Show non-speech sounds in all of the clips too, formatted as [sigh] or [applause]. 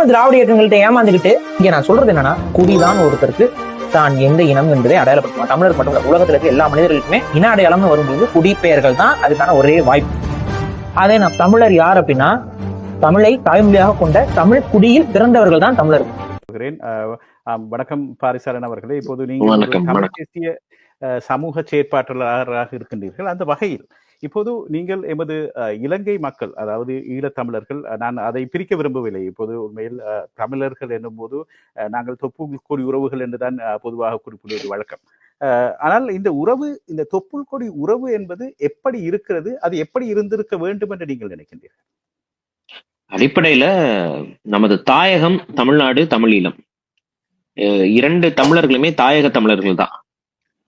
நம்ம திராவிட இயக்கங்கள்ட்ட ஏமாந்துக்கிட்டு இங்க நான் சொல்றது என்னன்னா குடிதான் ஒருத்தருக்கு தான் எந்த இனம் என்பதை அடையாளப்படுத்தும் தமிழர் மட்டும் இல்ல, உலகத்துல இருக்க எல்லா மனிதர்களுக்குமே இன அடையாளம்னு வரும்போது குடிப்பெயர்கள் தான் அதுக்கான ஒரே வாய்ப்பு. அதே நான் தமிழர் யார் அப்படின்னா தமிழை தாய்மொழியாக கொண்ட தமிழ் குடியில் பிறந்தவர்கள் தான் தமிழர். வணக்கம் பாரிசாலன் அவர்களே. இப்போது நீங்கள் தமிழ். தேசிய சமூக செயற்பாட்டாளராக இருக்கின்றீர்கள். அந்த வகையில் இப்போது நீங்கள் எமது அஹ், இலங்கை மக்கள் அதாவது ஈழத்தமிழர்கள் நான் அதை பிரிக்க விரும்பவில்லை. இப்போது உண்மையில் அஹ், தமிழர்கள் என்னும்போது அஹ், நாங்கள் தொப்புள் கொடி உறவுகள் என்றுதான் பொதுவாக குறிப்பிடுவது வழக்கம். அஹ், ஆனால் இந்த உறவு இந்த தொப்புள் கொடி உறவு என்பது எப்படி இருக்கிறது அது எப்படி இருந்திருக்க வேண்டும் என்று நீங்கள் நினைக்கின்றீர்கள்? அடிப்படையில நமது தாயகம் தமிழ்நாடு தமிழீழம். அஹ் இரண்டு தமிழர்களுமே தாயக தமிழர்கள் தான்.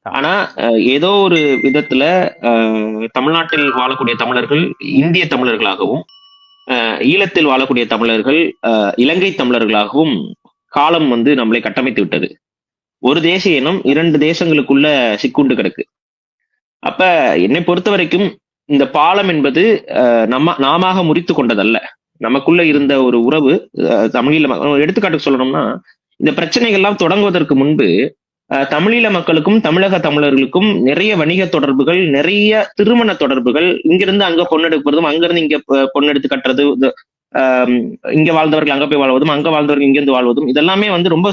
ஆனா ஏதோ ஒரு விதத்துல தமிழ்நாட்டில் வாழக்கூடிய தமிழர்கள் இந்திய தமிழர்களாகவும் ஈழத்தில் வாழக்கூடிய தமிழர்கள் அஹ் இலங்கை தமிழர்களாகவும் காலம் வந்து நம்மளை கட்டமைத்து விட்டது. ஒரு தேசிய இனம் இரண்டு தேசங்களுக்குள்ள சிக்குண்டு கிடக்கு. அப்ப என்னை பொறுத்த வரைக்கும் இந்த பாலம் என்பது அஹ் நம்ம நாமாக முறித்து கொண்டதல்ல. நமக்குள்ள இருந்த ஒரு உறவு அஹ் தமிழீழ ஒரு எடுத்துக்காட்டுக்கு சொல்லணும்னா இந்த பிரச்சனைகள்லாம் தொடங்குவதற்கு முன்பு தமிழீழ மக்களுக்கும் தமிழக தமிழர்களுக்கும் நிறைய வணிக தொடர்புகள் நிறைய திருமண தொடர்புகள் இங்கிருந்து அங்க பொண்ணெடுப்பதும் அங்கிருந்து இங்க பொண்ணெடுத்து கட்டுறது இது, இங்க வாழ்ந்தவர்கள் அங்க போய் வாழ்வதும் அங்க வாழ்ந்தவர்கள் இங்கிருந்து வாழ்வதும் இதெல்லாமே வந்து ரொம்ப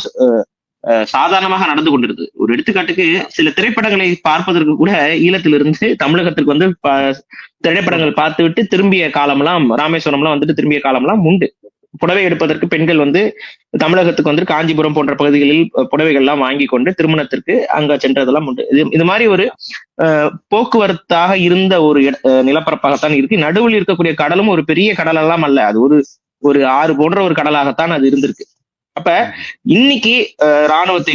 சாதாரணமாக நடந்து கொண்டிருது. ஒரு எடுத்துக்காட்டுக்கு சில திரைப்படங்களை பார்ப்பதற்கு கூட ஈழத்திலிருந்து தமிழகத்திற்கு வந்து ப- திரைப்படங்கள் பார்த்துவிட்டு திரும்பிய காலம்லாம் ராமேஸ்வரம்லாம் வந்துட்டு திரும்பிய காலம்லாம் உண்டு. புடவை எடுப்பதற்கு பெண்கள் வந்து தமிழகத்துக்கு வந்து காஞ்சிபுரம் போன்ற பகுதிகளில் புடவைகள்லாம் புடவைகள் எல்லாம் வாங்கி கொண்டு திருமணத்திற்கு அங்க சென்றதெல்லாம் உண்டு. இது இது மாதிரி ஒரு அஹ், போக்குவரத்தாக இருந்த ஒரு அஹ், நிலப்பரப்பாகத்தான் இருக்கு. நடுவில் இருக்கக்கூடிய கடலும் ஒரு பெரிய கடலெல்லாம் அல்ல. அது ஒரு ஒரு ஆறு போன்ற ஒரு கடலாகத்தான் அது இருந்திருக்கு. அப்ப இன்னைக்கு அஹ்,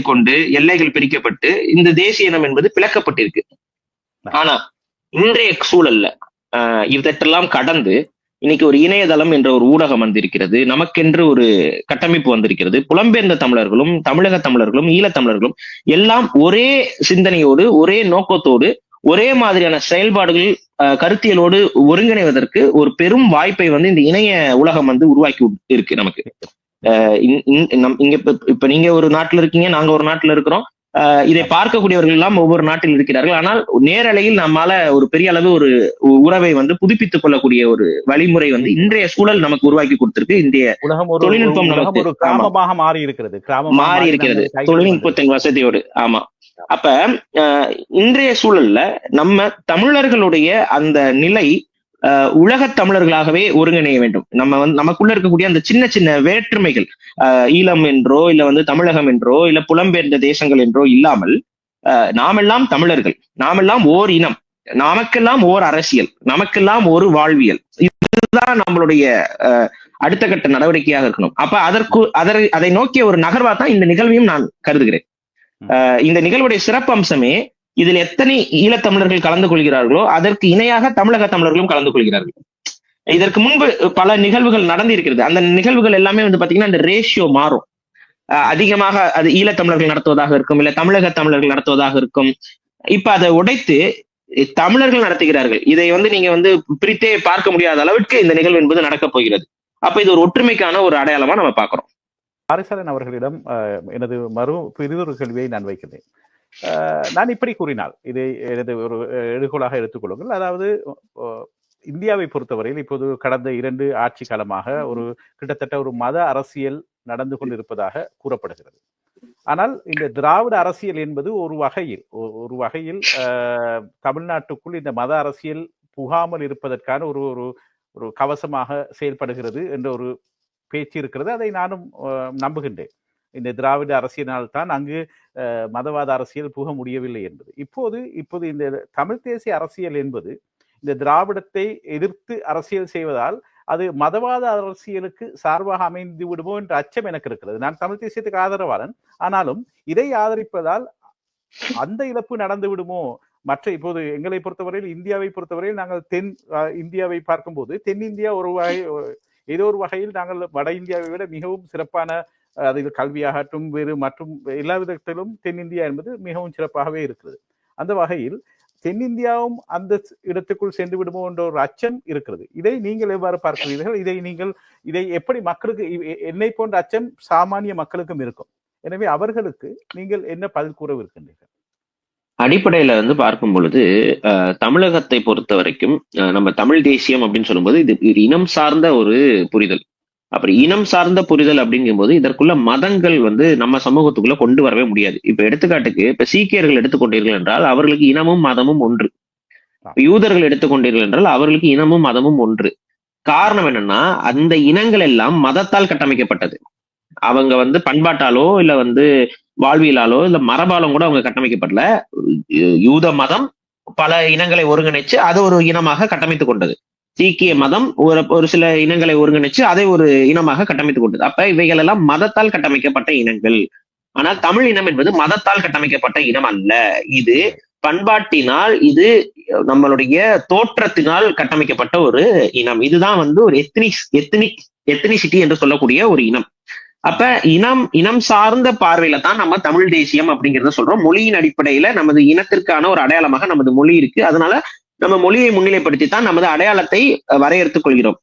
கொண்டு எல்லைகள் பிரிக்கப்பட்டு இந்த தேசிய இனம் என்பது பிளக்கப்பட்டிருக்கு. ஆனா இன்றைய சூழல்ல ஆஹ் இதற்றெல்லாம் கடந்து இன்னைக்கு ஒரு இணையதளம் என்ற ஒரு ஊடகம் வந்திருக்கிறது. நமக்கென்று ஒரு கட்டமைப்பு வந்திருக்கிறது. புலம்பெயர்ந்த தமிழர்களும் தமிழக தமிழர்களும் ஈழத்தமிழர்களும் எல்லாம் ஒரே சிந்தனையோடு ஒரே நோக்கத்தோடு ஒரே மாதிரியான செயல்பாடுகள் கருத்தியலோடு ஒருங்கிணைவதற்கு ஒரு பெரும் வாய்ப்பை வந்து இந்த இணைய உலகம் வந்து உருவாக்கி இருக்கு நமக்கு. இந்- நம்- இங்க இப்ப நீங்க ஒரு நாட்டுல இருக்கீங்க நாங்க ஒரு நாட்டுல இருக்கிறோம். இதை பார்க்கக்கூடியவர்கள் எல்லாம் ஒவ்வொரு நாட்டில் இருக்கிறார்கள். ஆனால் நேரலையில் நம்மால ஒரு பெரிய அளவு ஒரு உறவை வந்து புதுப்பித்துக் கொள்ளக்கூடிய ஒரு வழிமுறை வந்து இன்றைய சூழல் நமக்கு உருவாக்கி கொடுத்திருக்கு. இந்திய தொழில்நுட்பம் நமக்கு- கிராமமாக மாறி இருக்கிறது. மாறி இருக்கிறது தொழில்நுட்பத்தின் வசதியோடு. ஆமா. அப்ப இன்றைய சூழல்ல நம்ம தமிழர்களுடைய அந்த நிலை உலகத் தமிழர்களாகவே ஒருங்கிணைய வேண்டும். நம்ம வந்து நமக்குள்ள இருக்கக்கூடிய அந்த சின்ன சின்ன வேற்றுமைகள் ஈழம் என்றோ இல்ல வந்து தமிழகம் என்றோ இல்ல புலம்பெயர்ந்த தேசங்கள் என்றோ இல்லாமல் நாமெல்லாம் தமிழர்கள். நாமெல்லாம் ஓர் இனம். நமக்கெல்லாம் ஓர் அரசியல். நமக்கெல்லாம் ஒரு வாழ்வியல். இதுதான் நம்மளுடைய அடுத்த கட்ட நடவடிக்கையாக இருக்கணும். அப்ப அதற்கு அதரை அதை நோக்கிய ஒரு நகர்வா தான் இந்த நிகழ்வையும் நான் கருதுகிறேன். இந்த நிகழ்வுடைய சிறப்பு அம்சமே இதில் எத்தனை ஈழத்தமிழர்கள் கலந்து கொள்கிறார்களோ அதற்கு இணையாக தமிழக தமிழர்களும் கலந்து கொள்கிறார்கள். இதற்கு முன்பு பல நிகழ்வுகள் நடந்திருக்கிறது. அந்த நிகழ்வுகள் எல்லாமே வந்து பாத்தீங்கன்னா இந்த ரேஷியோ மாறும். அதிகமாக அது ஈழத்தமிழர்கள் நடத்துவதாக இருக்கும் இல்ல தமிழக தமிழர்கள் நடத்துவதாக இருக்கும். இப்ப அதை உடைத்து தமிழர்கள் நடத்துகிறார்கள். இதை வந்து நீங்க வந்து பிரித்தே பார்க்க முடியாத அளவிற்கு இந்த நிகழ்வு என்பது நடக்கப் போகிறது. அப்ப இது ஒரு ஒற்றுமைக்கான ஒரு அடையாளமா நம்ம பார்க்கிறோம். பாரிசாலன் அவர்களிடம் அஹ், எனது மறு பிரிதொரு கேள்வியை நான் வைக்கிறேன். நான் இப்படி கூறினால் இதை எனது ஒரு எடுகோலாக எடுத்துக்கொள்ளுங்கள் அதாவது இந்தியாவை பொறுத்தவரையில் இப்போது கடந்த இரண்டு ஆட்சி காலமாக ஒரு கிட்டத்தட்ட ஒரு மத அரசியல் நடந்து கொண்டிருப்பதாக கூறப்படுகிறது. ஆனால் இந்த திராவிட அரசியல் என்பது ஒரு வகையில் ஒரு வகையில் தமிழ்நாட்டுக்குள் இந்த மத அரசியல் புகாமல் இருப்பதற்கான ஒரு ஒரு ஒரு கவசமாக செயல்படுகிறது என்ற ஒரு பேச்சு இருக்கிறது. அதை நானும் அஹ், நம்புகின்றேன். இந்த திராவிட அரசியலினால் தான் அங்கு அஹ், மதவாத அரசியல் புக முடியவில்லை என்பது. இப்போது இப்போது இந்த தமிழ் தேசிய அரசியல் என்பது இந்த திராவிடத்தை எதிர்த்து அரசியல் செய்வதால் அது மதவாத அரசியலுக்கு சார்பாக அமைந்து விடுமோ என்ற அச்சம் எனக்கு இருக்கிறது. நான் தமிழ் தேசியத்துக்கு ஆதரவாளன். ஆனாலும் இதை ஆதரிப்பதால் அந்த இழப்பு நடந்து விடுமோ? மற்ற இப்போது எங்களை பொறுத்தவரையில் இந்தியாவை பொறுத்தவரையில் நாங்கள் தென் அஹ், இந்தியாவை பார்க்கும்போது தென்னிந்தியா ஒரு வகை ஏதோ ஒரு வகையில் நாங்கள் வட இந்தியாவை விட மிகவும் சிறப்பான அது கல்வியாகட்டும் வேறு மற்றும் எல்லா விதத்திலும் தென்னிந்தியா என்பது மிகவும் சிறப்பாகவே இருக்கிறது. அந்த வகையில் தென்னிந்தியாவும் அந்த இடத்துக்குள் சென்று விடுமோ என்ற ஒரு அச்சம் இருக்கிறது. இதை நீங்கள் எவ்வாறு பார்க்கிறீர்கள்? இதை நீங்கள் இதை எப்படி மக்களுக்கு என்னை போன்ற அச்சம் சாமானிய மக்களுக்கும் இருக்கும். எனவே அவர்களுக்கு நீங்கள் என்ன பதில் கூறவிருக்கின்றீர்கள் அடிப்படையில வந்து பார்க்கும் பொழுது தமிழகத்தை பொறுத்த வரைக்கும் அஹ், நம்ம தமிழ் தேசியம் அப்படின்னு சொல்லும்போது இது இனம் சார்ந்த ஒரு புரிதல். அப்படி இனம் சார்ந்த புரிதல் அப்படிங்கும்போது இதற்குள்ள மதங்கள் வந்து நம்ம சமூகத்துக்குள்ள கொண்டு வரவே முடியாது. இப்ப எடுத்துக்காட்டுக்கு இப்ப சீக்கியர்கள் எடுத்துக்கொண்டீர்கள் என்றால் அவர்களுக்கு இனமும் மதமும் ஒன்று. யூதர்கள் எடுத்துக்கொண்டீர்கள் என்றால் அவர்களுக்கு இனமும் மதமும் ஒன்று. காரணம் என்னன்னா அந்த இனங்கள் எல்லாம் மதத்தால் கட்டமைக்கப்பட்டது. அவங்க வந்து பண்பாட்டாலோ இல்ல வந்து வாழ்வியலாலோ இல்ல மரபாலும் கூட அவங்க கட்டமைக்கப்படல. யூ- யூத மதம் பல இனங்களை ஒருங்கிணைச்சு அது ஒரு இனமாக கட்டமைத்துக் கொண்டது. சீக்கிய மதம் ஒரு ஒரு சில இனங்களை ஒருங்கிணைச்சு அதை ஒரு இனமாக கட்டமைத்துக் கொண்டது. அப்ப இவைகள் எல்லாம் மதத்தால் கட்டமைக்கப்பட்ட இனங்கள். ஆனால் தமிழ் இனம் என்பது மதத்தால் கட்டமைக்கப்பட்ட இனம் அல்ல. இது பண்பாட்டினால் இது நம்மளுடைய தோற்றத்தினால் கட்டமைக்கப்பட்ட ஒரு இனம். இதுதான் வந்து ஒரு எத்னிக் எத்னிக் எத்னிசிட்டி என்று சொல்லக்கூடிய ஒரு இனம். அப்ப இனம் இனம் சார்ந்த பார்வையில தான் நம்ம தமிழ் தேசியம் அப்படிங்கறத சொல்றோம். மொழியின் அடிப்படையில நமது இனத்திற்கான ஒரு அடையாளமாக நமது மொழி இருக்கு. அதனால நம்ம மொழியை முன்னிலைப்படுத்தி தான் நமது அடையாளத்தை வரையறுத்துக் கொள்கிறோம்.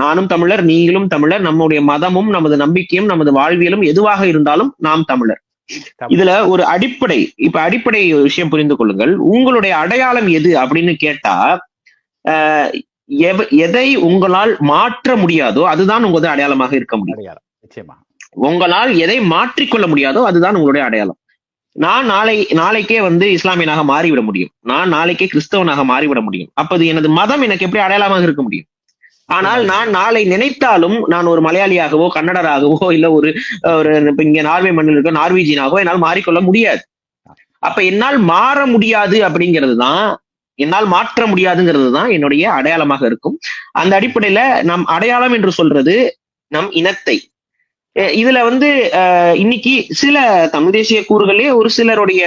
நானும் தமிழர் நீங்களும் தமிழர் நம்முடைய மதமும் நமது நம்பிக்கையும் நமது வாழ்வியலும் எதுவாக இருந்தாலும் நாம் தமிழர். தமிழ். இதுல ஒரு அடிப்படை இப்ப அடிப்படை விஷயம் புரிந்து கொள்ளுங்கள். உங்களுடைய அடையாளம் எது அப்படின்னு கேட்டா எதை உங்களால் மாற்ற முடியாதோ அதுதான் உங்களது அடையாளமாக இருக்க முடியும். உங்களால் எதை மாற்றிக்கொள்ள முடியாதோ அதுதான் உங்களுடைய அடையாளம். நான் நாளை நாளைக்கே வந்து இஸ்லாமியனாக மாறிவிட முடியும். நான் நாளைக்கே கிறிஸ்தவனாக மாறிவிட முடியும். அப்போது எனது மதம் எனக்கு எப்படி அடையாளமாக இருக்க முடியும்? ஆனால் நான் நாளை நினைத்தாலும் நான் ஒரு மலையாளியாகவோ கன்னடராகவோ இல்ல ஒரு ஒரு இங்க நார்வே மண்ணில் இருக்க நார்வீஜியனாகவோ என்னால் மாறிக்கொள்ள முடியாது. அப்ப என்னால் மாற முடியாது அப்படிங்கிறது தான் என்னால் மாற்ற முடியாதுங்கிறது தான் என்னுடைய அடையாளமாக இருக்கும். அந்த அடிப்படையில நம் அடையாளம் என்று சொல்றது நம் இனத்தை. இதுல வந்து இன்னைக்கு சில தமிழ் தேசிய கூறுகளே ஒரு சிலருடைய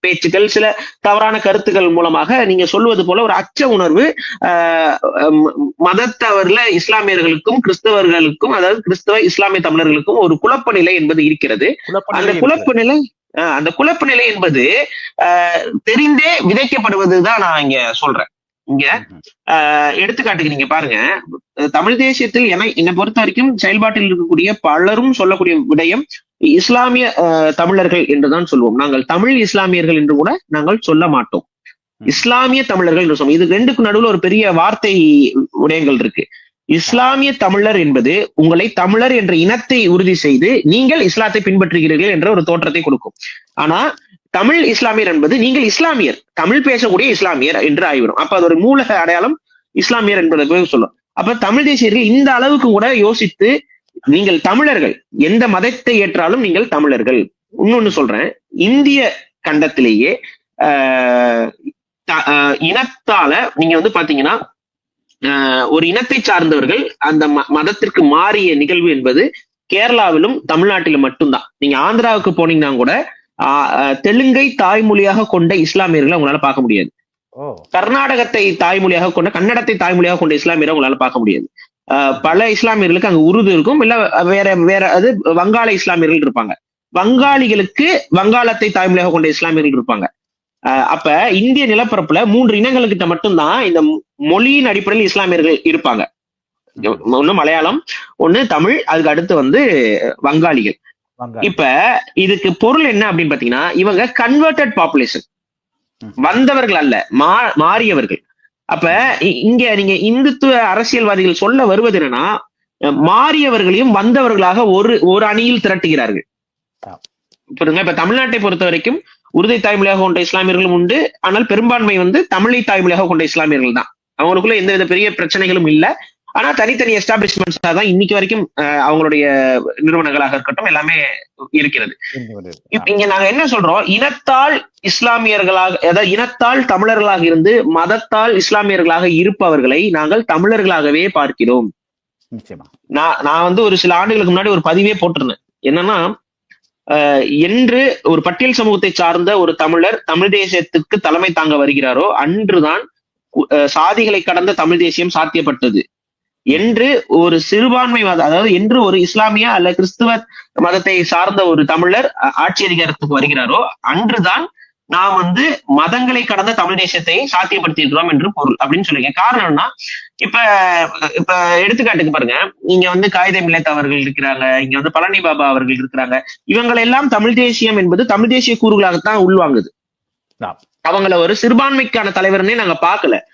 பேச்சுக்கள் சில தவறான கருத்துக்கள் மூலமாக நீங்க சொல்லுவது போல ஒரு அச்ச உணர்வு மதத்தவர்ல இஸ்லாமியர்களுக்கும் கிறிஸ்தவர்களுக்கும் அதாவது கிறிஸ்தவ இஸ்லாமிய தமிழர்களுக்கும் ஒரு குழப்ப நிலை என்பது இருக்கிறது. அந்த குழப்ப நிலை அந்த குழப்ப நிலை என்பது தெரிந்தே விதைக்கப்படுவதுதான் நான் இங்க சொல்றேன். இங்க எடுத்துக்காட்டுக்கு நீங்க பாருங்க. தமிழ் தேசியத்தில் என என்னை பொறுத்த வரைக்கும் செயல்பாட்டில் இருக்கக்கூடிய பலரும் சொல்லக்கூடிய விடயம் இஸ்லாமிய தமிழர்கள் என்றுதான் சொல்வோம். நாங்கள் தமிழ் இஸ்லாமியர்கள் என்று கூட நாங்கள் சொல்ல மாட்டோம். இஸ்லாமிய தமிழர்கள் என்று சொல்லுவோம் இது ரெண்டுக்கு நடுவுல ஒரு பெரிய வார்த்தை விடயங்கள் இருக்கு. இஸ்லாமிய தமிழர் என்பது உங்களை தமிழர் என்ற இனத்தை உறுதி செய்து நீங்கள் இஸ்லாத்தை பின்பற்றுகிறீர்கள் என்ற ஒரு தோற்றத்தை கொடுக்கும். ஆனா தமிழ் இஸ்லாமியர் என்பது நீங்கள் இஸ்லாமியர். தமிழ் பேசக்கூடிய இஸ்லாமியர் என்று ஆகிவிடும். அப்ப அது ஒரு மூல அடையாளம் இஸ்லாமியர் என்பதை சொல்லும். அப்ப தமிழ் தேசியர்கள் இந்த அளவுக்கு கூட யோசித்து நீங்கள் தமிழர்கள் எந்த மதத்தை ஏற்றாலும் நீங்கள் தமிழர்கள். இன்னொன்னு சொல்றேன். இந்திய கண்டத்திலேயே ஆஹ் ஆஹ் இனத்தால நீங்க வந்து பாத்தீங்கன்னா ஆஹ் ஒரு இனத்தை சார்ந்தவர்கள் அந்த ம- மதத்திற்கு மாறிய நிகழ்வு என்பது கேரளாவிலும் தமிழ்நாட்டிலும் மட்டும்தான். நீங்க ஆந்திராவுக்கு போனீங்கன்னா கூட தெலுங்கை தாய்மொழியாக கொண்ட இஸ்லாமியர்களை உங்களால பார்க்க முடியாது. கர்நாடகத்தை தாய்மொழியாக கொண்ட கன்னடத்தை தாய்மொழியாக கொண்ட இஸ்லாமியரை உங்களால பார்க்க முடியாது. பல இஸ்லாமியர்களுக்கு அங்க உருது இருக்கும் இல்ல வேற வேற அது வங்காள இஸ்லாமியர்கள் இருப்பாங்க. வங்காளிகளுக்கு வங்காளத்தை தாய்மொழியாக கொண்ட இஸ்லாமியர்கள் இருப்பாங்க. அப்ப இந்திய நிலப்பரப்புல மூன்று இனங்கள்கிட்ட மட்டும்தான் இந்த மொழியின் அடிப்படையில் இஸ்லாமியர்கள் இருப்பாங்க. ஒண்ணு மலையாளம் ஒண்ணு தமிழ் அதுக்கு அடுத்து வந்து வங்காளிகள். இப்ப இதுக்கு பொருள் என்ன அப்படின்னு பாத்தீங்கன்னா இவங்க கன்வெர்டட் பாப்புலேஷன். வந்தவர்கள் அல்ல மாறியவர்கள். அப்ப இங்க நீங்க இந்துத்துவ அரசியல்வாதிகள் சொல்ல வருவது என்னன்னா மாறியவர்களையும் வந்தவர்களாக ஒரு ஒரு அணியில் திரட்டுகிறார்கள். ஆ. புரியுதுங்களா இப்ப தமிழ்நாட்டை பொறுத்த வரைக்கும் உருதை தாய்மொழியாக கொண்ட இஸ்லாமியர்களும் உண்டு. ஆனால் பெரும்பான்மை வந்து தமிழை தாய்மொழியாக கொண்ட இஸ்லாமியர்கள் தான். அவங்களுக்குள்ள எந்தவித பெரிய பிரச்சனைகளும் இல்ல. ஆனா தனித்தனி எஸ்டாப்ளிஷ்மெண்ட்ஸ் தான் இன்னைக்கு வரைக்கும் அவங்களுடைய நிறுவனங்களாக இருக்கட்டும் எல்லாமே இருக்கிறது. இங்க நாங்க என்ன சொல்றோம்? இனத்தால் இஸ்லாமியர்களாக அதாவது இனத்தால் தமிழர்களாக இருந்து மதத்தால் இஸ்லாமியர்களாக இருப்பவர்களை நாங்கள் தமிழர்களாகவே பார்க்கிறோம். நான் நான் வந்து ஒரு சில ஆண்டுகளுக்கு முன்னாடி ஒரு பதிவே போட்டிருந்தேன். என்னன்னா என்று ஒரு பட்டியல் சமூகத்தை சார்ந்த ஒரு தமிழர் தமிழ் தேசியத்துக்கு தலைமை தாங்க வருகிறாரோ அன்றுதான் சாதிகளை கடந்த தமிழ் தேசியம் சாத்தியப்பட்டது. என்று ஒரு சிறுபான்மை மத அதாவது என்று ஒரு இஸ்லாமிய அல்ல கிறிஸ்துவ மதத்தை சார்ந்த ஒரு தமிழர் ஆட்சி அதிகாரத்துக்கு வருகிறாரோ அன்றுதான் நாம் வந்து மதங்களை கடந்த தமிழ் தேசியத்தை சாத்தியப்படுத்தி இருக்கிறோம் என்று பொருள் அப்படின்னு சொல்லுங்க காரணம் என்னன்னா இப்ப இப்ப எடுத்துக்காட்டுக்கு பாருங்க. இங்க வந்து காகித மில்லத் அவர்கள் இருக்கிறாங்க இங்க வந்து பழனி பாபா அவர்கள் இருக்கிறாங்க. இவங்களை எல்லாம் தமிழ் தேசியம் என்பது தமிழ் தேசிய கூறுகளாகத்தான் உள்வாங்குது. அவங்கள ஒரு சிறுபான்மைக்கான தலைவர்னே நாங்க பார்க்க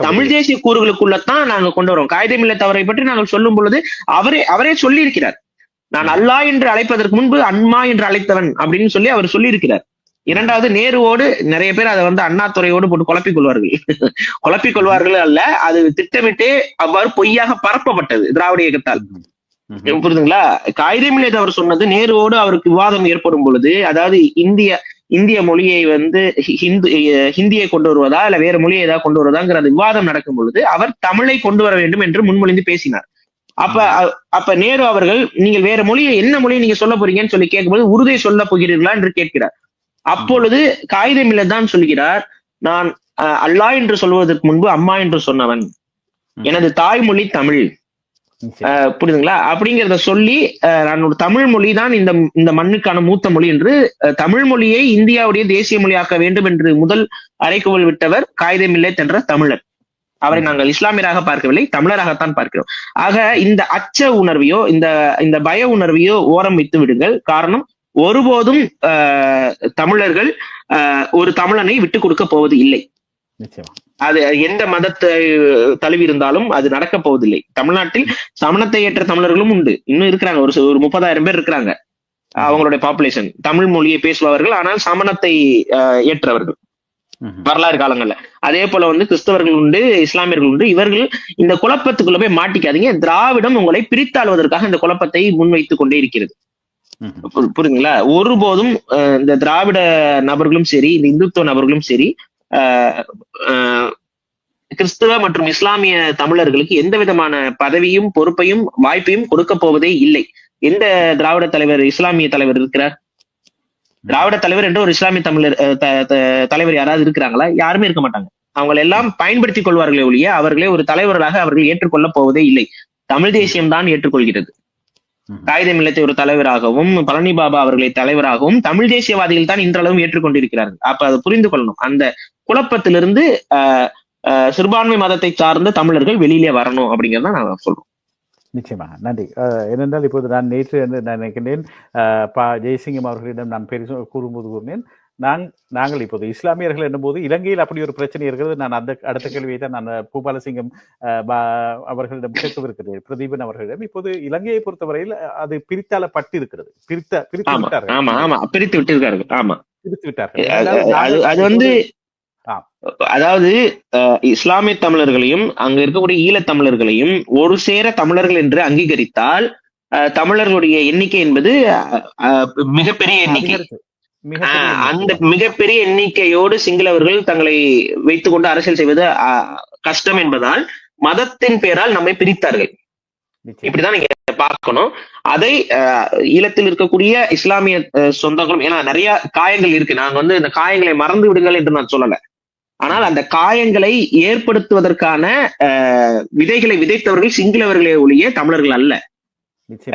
தமிழ் தேசிய கூறுகளுக்குள்ளதான் நாங்க கொண்டு வரோம். காகித மில்லத் அவரை பற்றி நாங்கள் சொல்லும் பொழுது அவரே அவரே சொல்லி இருக்கிறார் நான் அல்லாஹ் என்று அழைப்பதற்கு முன்பு அன்மா என்று அழைத்தவன் அப்படின்னு சொல்லி அவர் சொல்லி இருக்கிறார் இரண்டாவது நேருவோடு நிறைய பேர் அதை வந்து அண்ணாதுறையோடு போட்டு குழப்பிக் கொள்வார்கள். [laughs] குழப்பிக் கொள்வார்கள் அல்ல அது திட்டமிட்டே அவ்வாறு பொய்யாக பரப்பப்பட்டது திராவிட இயக்கத்தால். புரியுதுங்களா? காகிதமில்லை அவர் சொன்னது நேருவோடு அவருக்கு விவாதம் ஏற்படும் பொழுது அதாவது இந்திய இந்திய மொழியை வந்து ஹிந்து ஹிந்தியை கொண்டு வருவதா இல்ல வேற மொழியை ஏதாவது கொண்டு வருவதாங்கிற அந்த விவாதம் நடக்கும் பொழுது அவர் தமிழை கொண்டு வர வேண்டும் என்று முன்மொழிந்து பேசினார். அப்ப அப்ப நேரு அவர்கள் நீங்கள் வேற மொழியை என்ன மொழியை நீங்க சொல்ல போறீங்கன்னு சொல்லி கேட்கும்போது உருதை சொல்ல போகிறீர்களா என்று கேட்கிறார். அப்பொழுது காகிதமில்லை தான் சொல்கிறார் நான் அல்லாஹ் என்று சொல்வதற்கு முன்பு அம்மா என்று சொன்னவன். எனது தாய்மொழி தமிழ். புரியுதுங்களா? அப்படிங்கிறத சொல்லி அஹ் நான் ஒரு தமிழ் மொழி தான் இந்த இந்த மண்ணுக்கான மூத்த மொழி என்று அஹ், தமிழ் மொழியை இந்தியாவுடைய தேசிய மொழியாக்க வேண்டும் என்று முதல் அறைக்குவல் விட்டவர் காகிதமில்லை என்ற தமிழர் அவரை நாங்கள் இஸ்லாமியராக பார்க்கவில்லை தமிழராகத்தான் பார்க்கிறோம். ஆக இந்த அச்ச உணர்வையோ இந்த இந்த பய உணர்வையோ ஓரம் வைத்து விடுங்கள். காரணம் ஒருபோதும் தமிழர்கள் ஒரு தமிழனை விட்டு கொடுக்க போவது இல்லை. நிச்சயமா. அது எந்த மதத்தை தழுவி இருந்தாலும் அது நடக்க போவதில்லை. தமிழ்நாட்டில் சமணத்தை ஏற்ற தமிழர்களும் உண்டு. இன்னும் இருக்கிறாங்க. ஒரு ஒரு முப்பதாயிரம் பேர் இருக்கிறாங்க. அவங்களுடைய பாப்புலேஷன் தமிழ் மொழியை பேசுபவர்கள் ஆனால் சமணத்தை ஏற்றவர்கள். வரலாறு காலங்கள்ல. அதே போல வந்து கிறிஸ்தவர்கள் உண்டு இஸ்லாமியர்கள் உண்டு. இவர்கள் இந்த குழப்பத்துக்குள்ள போய் மாட்டிக்காதீங்க. திராவிடம் உங்களை பிரித்தாளுவதற்காக இந்த குழப்பத்தை முன்வைத்துக் கொண்டே இருக்கிறது. புரியுதுங்களா ஒருபோதும் இந்த திராவிட நபர்களும் சரி இந்த இந்துத்துவ நபர்களும் சரி கிறிஸ்துவ மற்றும் இஸ்லாமிய தமிழர்களுக்கு எந்த விதமான பதவியும் பொறுப்பையும் வாய்ப்பையும் கொடுக்க போவதே இல்லை. எந்த திராவிட தலைவர் இஸ்லாமிய தலைவர் இருக்கிறார்? திராவிட தலைவர் என்று ஒரு இஸ்லாமிய தமிழர் த- த- தலைவர் யாராவது இருக்கிறாங்களா? யாருமே இருக்க மாட்டாங்க. அவங்களை எல்லாம் பயன்படுத்திக் கொள்வார்களே ஒழிய அவர்களே ஒரு தலைவர்களாக அவர்கள் ஏற்றுக்கொள்ளப் போவதே இல்லை. தமிழ் தேசியம் தான் ஏற்றுக்கொள்கிறது. ம்ஹும். காகித மில்லத்தை ஒரு தலைவராகவும் பழனி பாபா அவர்களை தலைவராகவும் தமிழ் தேசியவாதிகள் தான் இன்றளவும் ஏற்றுக்கொண்டிருக்கிறார்கள். அப்ப அதை புரிந்து கொள்ளணும். அந்த குழப்பத்திலிருந்து சிறுபான்மை மதத்தை சார்ந்த தமிழர்கள் வெளியிலே வரணும் அப்படிங்கறத நான் சொல்றேன் நிச்சயமாக. நன்றி. அஹ், ஏனென்றால் இப்போது நான் நேற்று நான் நினைக்கின்றேன் பா ஜெயசிங்கம் அவர்களிடம் நான் பெரிய கூறும்போது கூறினேன் நான் நாங்கள் இப்போது இஸ்லாமியர்கள் என்னும்போது இலங்கையில் அப்படி ஒரு பிரச்சனை இருக்கிறது. நான் அந்த அடுத்த கேள்வியை தான் நான் பூபாலசிங்கம் அவர்களிடம் கேட்கவிருக்கிறேன். பிரதீபன் அவர்களிடம். இப்போது இலங்கையை பொறுத்தவரையில் அது பிரித்தாளப்பட்டு இருக்கிறது பிரித்த பிரித்து விட்டார்கள். ஆமா ஆமா. பிரித்து விட்டிருக்கார்கள். ஆமா. பிரித்து விட்டார்கள். அது- வந்து. அதாவது இஸ்லாமிய தமிழர்களையும் அங்க இருக்கக்கூடிய ஈழத் தமிழர்களையும் ஒரு சேர தமிழர்கள் என்று அங்கீகரித்தால் தமிழர்களுடைய எண்ணிக்கை என்பது மிகப்பெரிய எண்ணிக்கை. அந்த. மிகப்பெரிய எண்ணிக்கையோடு சிங்களவர்கள் தங்களை வைத்துக் கொண்டு அரசியல் செய்வது கஷ்டம் என்பதால் மதத்தின் பெயரால் நம்மை பிரித்தார்கள். இப்படிதான் நீங்க பார்க்கணும். அதை ஈழத்தில் இருக்கக்கூடிய இஸ்லாமிய சொந்தங்களும் ஏன்னா நிறைய காயங்கள் இருக்கு. நாங்க வந்து இந்த காயங்களை மறந்து விடுங்கள் என்று நான் சொல்லல. ஆனால் அந்த காயங்களை ஏற்படுத்துவதற்கான விதைகளை விதைத்தவர்கள் சிங்களவர்களே ஒழிய தமிழர்கள் அல்ல.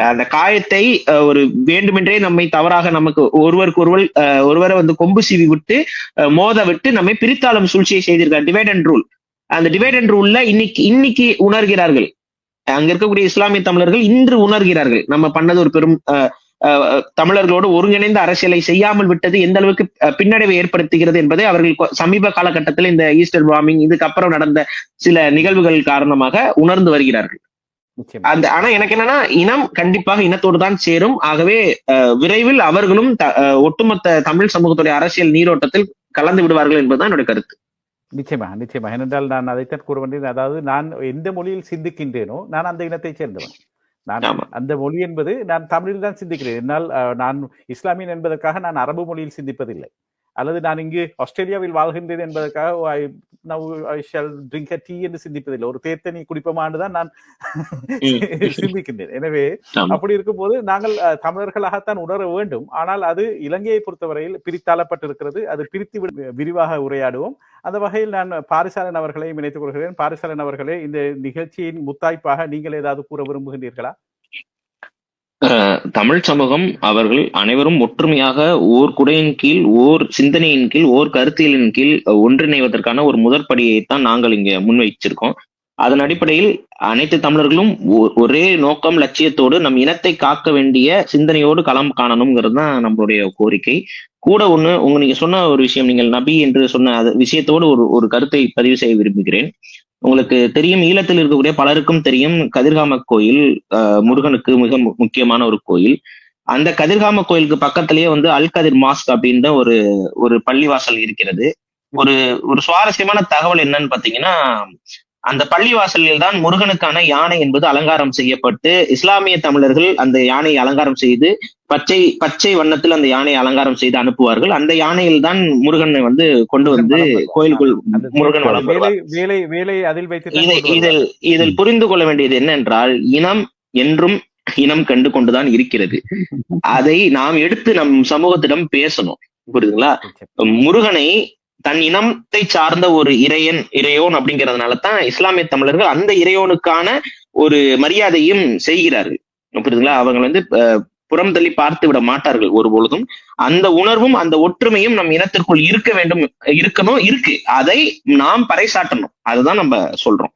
அந்த காயத்தை அஹ், ஒரு வேண்டுமென்றே நம்மை தவறாக நமக்கு ஒருவருக்கு ஒருவர் அஹ், ஒருவரை வந்து கொம்பு சீவி விட்டு அஹ், மோத விட்டு நம்மை பிரித்தாளும் சூழ்ச்சியை செய்திருக்கார் டிவைட் அண்ட் ரூல் அந்த டிவைட் அண்ட் ரூல்ல இன்னைக்கு இன்னைக்கு உணர்கிறார்கள். அங்க இருக்கக்கூடிய இஸ்லாமிய தமிழர்கள் இன்று உணர்கிறார்கள். நம்ம பண்ணது ஒரு பெரும் அஹ், அஹ், தமிழர்களோடு ஒருங்கிணைந்த அரசியலை செய்யாமல் விட்டது எந்த அளவுக்கு பின்னடைவை ஏற்படுத்துகிறது என்பதை அவர்கள் சமீப காலகட்டத்தில் இந்த ஈஸ்டர் பாம்பிங் இதுக்கு அப்புறம் நடந்த சில நிகழ்வுகள் காரணமாக உணர்ந்து வருகிறார்கள். அந்த ஆனா எனக்கு என்னன்னா இனம் கண்டிப்பாக இனத்தோடு தான் சேரும். ஆகவே விரைவில் அவர்களும் ஒட்டுமொத்த தமிழ் சமூகத்துடைய அரசியல் நீரோட்டத்தில் கலந்து விடுவார்கள் என்பதுதான் என்னுடைய கருத்து. நிச்சயமாக நிச்சயமாக ஏனென்றால் நான் அதைத்தான் கூற வேண்டியது அதாவது நான் எந்த மொழியில் சிந்திக்கின்றேனோ நான் அந்த இனத்தைச் சேர்ந்தவன். நான். அந்த மொழி என்பது நான் தமிழில் தான் சிந்திக்கிறேன். என்னால் அஹ், நான் இஸ்லாமியன் என்பதற்காக நான் அரபு மொழியில் சிந்திப்பதில்லை. அல்லது நான் இங்கு ஆஸ்திரேலியாவில் வாழ்கின்றேன் என்பதற்காக I now I shall drink a tea என்று சிந்திப்பதில்லை. ஒரு தேர்த்தனி குடிப்பமான்னு தான் நான் சிந்திக்கின்றேன். எனவே. அப்படி இருக்கும்போது நாங்கள் தமிழர்களாகத்தான் உணர வேண்டும். ஆனால் அது இலங்கையை பொறுத்தவரையில் பிரித்தாளப்பட்டிருக்கிறது. அது பிரித்து விரிவாக உரையாடுவோம். அந்த வகையில் நான் பாரிசாலன் அவர்களையும் இணைத்துக் கொள்கிறேன். பாரிசாலன் அவர்களே இந்த நிகழ்ச்சியின் முத்தாய்ப்பாக நீங்கள் ஏதாவது கூற விரும்புகின்றீர்களா? தமிழ் சமூகம் அவர்கள் அனைவரும் ஒற்றுமையாக ஓர் குடையின் கீழ் ஓர் சிந்தனையின் கீழ் ஓர் கருத்தியலின் கீழ் ஒன்றிணைவதற்கான ஒரு முதற்படியைத்தான் நாங்கள் இங்க முன்வைச்சிருக்கோம். அதன் அடிப்படையில் அனைத்து தமிழர்களும் ஒ- ஒரே நோக்கம் லட்சியத்தோடு நம் இனத்தை காக்க வேண்டிய சிந்தனையோடு களம் காணணுங்கிறது தான் நம்மளுடைய கோரிக்கை. கூட ஒண்ணு உங்க நீங்க சொன்ன ஒரு விஷயம் நீங்கள் நபி என்று சொன்ன அது விஷயத்தோடு ஒரு ஒரு கருத்தை பதிவு செய்ய விரும்புகிறேன். உங்களுக்கு தெரியும் ஈழத்தில் இருக்கக்கூடிய பலருக்கும் தெரியும் கதிர்காம கோயில் முருகனுக்கு மிக முக்கியமான ஒரு கோயில். அந்த கதிர்காம கோயிலுக்கு பக்கத்திலேயே வந்து அல் கதிர் மாஸ்க் அப்படின்ற ஒரு ஒரு பள்ளிவாசல் இருக்கிறது. ஒரு ஒரு சுவாரஸ்யமான தகவல் என்னன்னு பாத்தீங்கன்னா அந்த பள்ளிவாசலில் தான் முருகனுக்கான யானை என்பது அலங்காரம் செய்யப்பட்டு இஸ்லாமிய தமிழர்கள் அந்த யானையை அலங்காரம் செய்து பச்சை பச்சை வண்ணத்தில் அந்த யானையை அலங்காரம் செய்து அனுப்புவார்கள். அந்த யானையில் தான் முருகனை வந்து கொண்டு வந்து கோயிலுக்குள் முருகன் இதை இதில் இதில் புரிந்து கொள்ள வேண்டியது என்னென்றால் இனம் என்றும் இனம் கண்டு கொண்டுதான் இருக்கிறது. அதை நாம் எடுத்து நம் சமூகத்திடம் பேசணும். புரியுதுங்களா? முருகனை தன் இனத்தை சார்ந்த ஒரு இறையன் இறையோன் அப்படிங்கிறதுனால தான் இஸ்லாமிய தமிழர்கள் அந்த இறையோனுக்கான ஒரு மரியாதையும் செய்கிறார்கள். புரியுதுங்களா? அவங்க வந்து புறம் தள்ளி பார்த்து விட மாட்டார்கள் ஒரு பொழுதும். அந்த உணர்வும் அந்த ஒற்றுமையும் நம் இனத்திற்குள் இருக்க வேண்டும் இருக்கணும் இருக்கு. அதை நாம் பறைசாட்டணும் அதுதான் நம்ம சொல்றோம்.